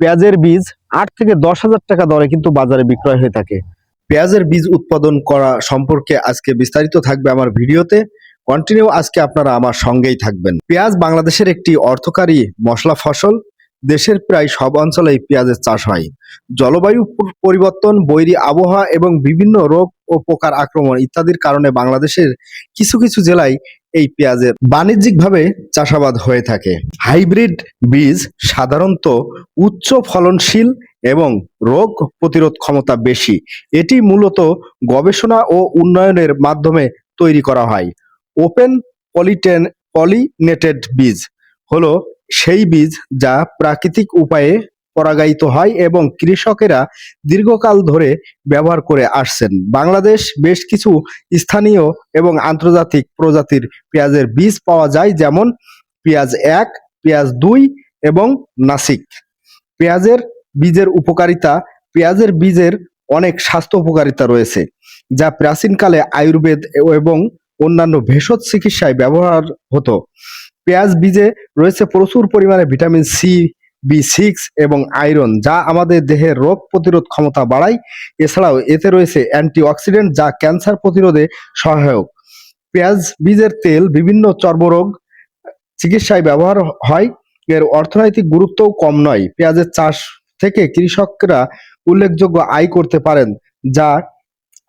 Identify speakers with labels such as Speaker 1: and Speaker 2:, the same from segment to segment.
Speaker 1: পেঁয়াজের বীজ আট থেকে দশ হাজার টাকা দরে কিন্তু বাজারে বিক্রয় হয়ে থাকে। পেঁয়াজের বীজ উৎপাদন করা সম্পর্কে আজকে বিস্তারিত থাকবে আমার ভিডিওতে। কন্টিনিউ আজকে আপনারা আমার সঙ্গেই থাকবেন। পেঁয়াজ বাংলাদেশের একটি অর্থকারী মশলা ফসল। দেশের প্রায় সব অঞ্চলেই পেঁয়াজের চাষ হয়। জলবায়ু পরিবর্তন, বৈরী আবহাওয়া এবং বিভিন্ন রোগ ও পোকার আক্রমণ ইত্যাদির কারণে বাংলাদেশের কিছু কিছু জেলায় এই পেঁয়াজের বাণিজ্যিকভাবে চাষাবাদ হয়ে থাকে। হাইব্রিড বীজ সাধারণত উচ্চ ফলনশীল এবং রোগ প্রতিরোধ ক্ষমতা বেশি। এটি মূলত গবেষণা ও উন্নয়নের মাধ্যমে তৈরি করা হয়। ওপেন পলিটেন পলিনেটেড বীজ হলো সেই বীজ যা প্রাকৃতিক উপায়ে পরাগায়িত হয় এবং কৃষকেরা দীর্ঘকাল ধরে ব্যবহার করে আসছেন। বাংলাদেশ বেশ কিছু স্থানীয় এবং আন্তর্জাতিক প্রজাতির পেঁয়াজের বীজ পাওয়া যায়, যেমন পেঁয়াজ এক, পেঁয়াজ দুই এবং নাসিক। পেঁয়াজের বীজের উপকারিতা, পেঁয়াজের বীজের অনেক স্বাস্থ্য উপকারিতা রয়েছে, যা প্রাচীনকালে আয়ুর্বেদ এবং অন্যান্য ভেষজ চিকিৎসায় ব্যবহার হতো। পেঁয়াজ বীজে রয়েছে প্রচুর পরিমাণে ভিটামিন সি বি সিক্স এবং আয়রন যা আমাদের দেহের রোগ প্রতিরোধ ক্ষমতা বাড়ায়। এছাড়াও এতে রয়েছে অ্যান্টিঅক্সিডেন্ট যা ক্যান্সার প্রতিরোধে সহায়ক। পেঁয়াজ, বীজের তেল, বিভিন্ন চর্মরোগ চিকিৎসায় ব্যবহার হয়। এর অর্থনৈতিক গুরুত্বও কম নয়। পেঁয়াজের চাষ থেকে কৃষকরা উল্লেখযোগ্য আয় করতে পারেন, যা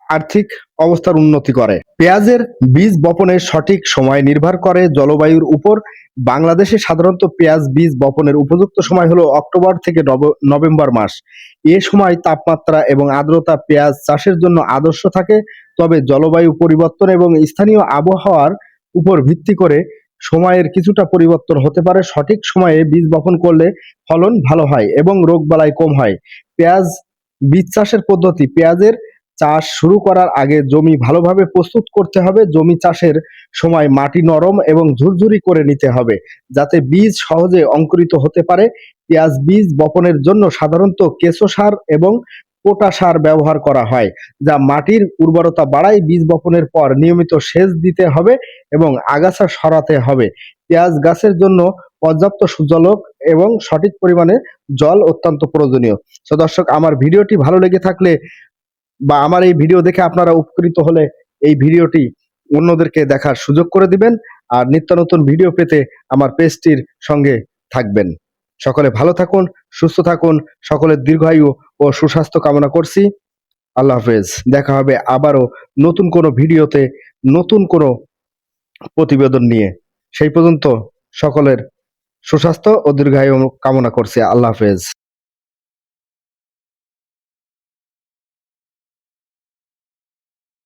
Speaker 1: আর্থিক অবস্থার উন্নতি করে। পেঁয়াজের বীজ বপনের সঠিক সময় নির্ভর করে জলবায়ুর উপর। বাংলাদেশে সাধারণত পেঁয়াজ বীজ বপনের উপযুক্ত সময় হলো অক্টোবর থেকে নভ- নভেম্বর মাস। এ সময় তাপমাত্রা এবং আর্দ্রতা পেঁয়াজ চাষের জন্য আদর্শ থাকে, তবে জলবায়ু পরিবর্তন এবং স্থানীয় আবহাওয়ার উপর ভিত্তি করে সময়ের কিছুটা পরিবর্তন হতে পারে। সঠিক সময়ে বীজ বপন করলে ফলন ভালো হয় এবং রোগবালাই কম হয়। পেঁয়াজ, বীজ চাষের পদ্ধতি, পেঁয়াজের চাষ শুরু করার আগে জমি ভালোভাবে প্রস্তুত করতে হবে। জমি চাষের সময় মাটি নরম এবং ঝুরঝুরি করে নিতে হবে, যাতে বীজ সহজে অঙ্কুরিত হতে পারে। পেঁয়াজ বীজ বপনের জন্য সাধারণত কেঁচো সার এবং পোটা সার ব্যবহার করা হয়, যা মাটির উর্বরতা বাড়ায় বীজ বপনের পর নিয়মিত সেচ দিতে হবে এবং আগাছা সরাতে হবে। পেঁয়াজ গাছের জন্য পর্যাপ্ত সুজলক এবং সঠিক পরিমাণে জল অত্যন্ত প্রয়োজনীয়। তো দর্শক, আমার ভিডিওটি ভালো লেগে থাকলে বা আমার এই ভিডিও দেখে আপনারা উপকৃত হলে এই ভিডিওটি অন্যদেরকে দেখার সুযোগ করে দিবেন আর নিত্য নতুন ভিডিও পেতে আমার পেজটির সঙ্গে থাকবেন। সকলে ভালো থাকুন, সুস্থ থাকুন, সকলের দীর্ঘায়ু ও সুস্বাস্থ্য কামনা করছি। আল্লাহ হাফেজ। দেখা হবে আবারও নতুন কোনো ভিডিওতে, নতুন কোনো প্রতিবেদন নিয়ে। সেই পর্যন্ত সকলের সুস্বাস্থ্য ও দীর্ঘায়ু কামনা করছি। আল্লাহ হাফেজ।